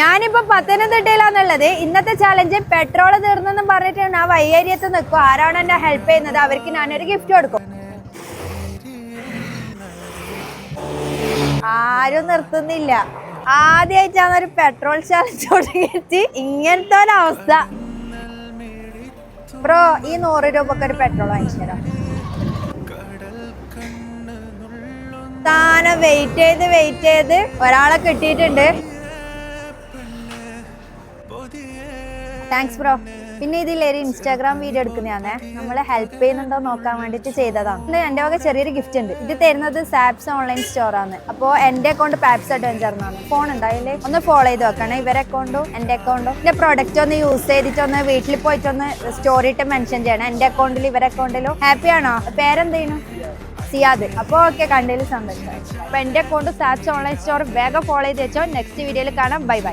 ഞാനിപ്പോ പത്തനംതിട്ടയിലാന്നുള്ളത്. ഇന്നത്തെ challenge petrol തീർന്നെന്നും പറഞ്ഞിട്ട് ഞാൻ വയ്യേരിയത്ത് നിൽക്കും ആരാണ് എന്നെ ഹെൽപ്പ് ചെയ്യുന്നത്? അവർക്ക് ഞാനൊരു ഗിഫ്റ്റ് കൊടുക്കും. ആരും നിർത്തുന്നില്ല. ആദ്യമായിട്ടാണ് ഒരു പെട്രോൾ ചാലഞ്ച് തുടങ്ങിയിട്ട് ഇങ്ങനത്തെ ഒരു അവസ്ഥ. ബ്രോ ഈ നൂറ് രൂപക്ക് ഒരു പെട്രോൾ വാങ്ങിച്ചു താനെ വെയിറ്റ് ചെയ്ത് വെയിറ്റ് ചെയ്ത് ഒരാളെ കിട്ടിയിട്ടുണ്ട്. താങ്ക്സ് ബ്രോ പിന്നെ ഇതിലൊരു ഇൻസ്റ്റാഗ്രാം വീഡിയോ എടുക്കുന്നതാണേ. നമ്മളെ ഹെൽപ്പ് ചെയ്യുന്നുണ്ടോ നോക്കാൻ വേണ്ടിട്ട് ചെയ്തതാണ് എന്റെ എന്റെ വക ചെറിയൊരു ഗിഫ്റ്റ് ഉണ്ട്. ഇത് തരുന്നത് സാപ്സ് ഓൺലൈൻ സ്റ്റോർ ആണ്. അപ്പോൾ എന്റെ അക്കൗണ്ട് പാപ്സ് അഡ്വഞ്ചർ എന്നാണ്. ഫോൺ ഉണ്ടായില്ലേ? ഒന്ന് ഫോളോ ചെയ്ത് വെക്കണേ ഇവരെ അക്കൗണ്ടും എന്റെ അക്കൗണ്ടും എന്റെ പ്രൊഡക്റ്റ് ഒന്ന് യൂസ് ചെയ്തിട്ട് ഒന്ന് വീട്ടിൽ പോയിട്ട് ഒന്ന് സ്റ്റോറി ഇട്ട് മെൻഷൻ ചെയ്യണം. എന്റെ അക്കൗണ്ടിൽ ഇവരെ അക്കൗണ്ടിലും ഹാപ്പി ആണോ? പേരെന്തെയ്യണം? സിയാദ്. അപ്പോൾ ഓക്കെ കണ്ടതിൽ സന്തോഷം. അപ്പോൾ എന്റെ അക്കൗണ്ട് സാപ്സ് ഓൺലൈൻ സ്റ്റോർ വേഗം ഫോളോ ചെയ്ത് വെച്ചോ. നെക്സ്റ്റ് വീഡിയോയിൽ കാണാം. Bye bye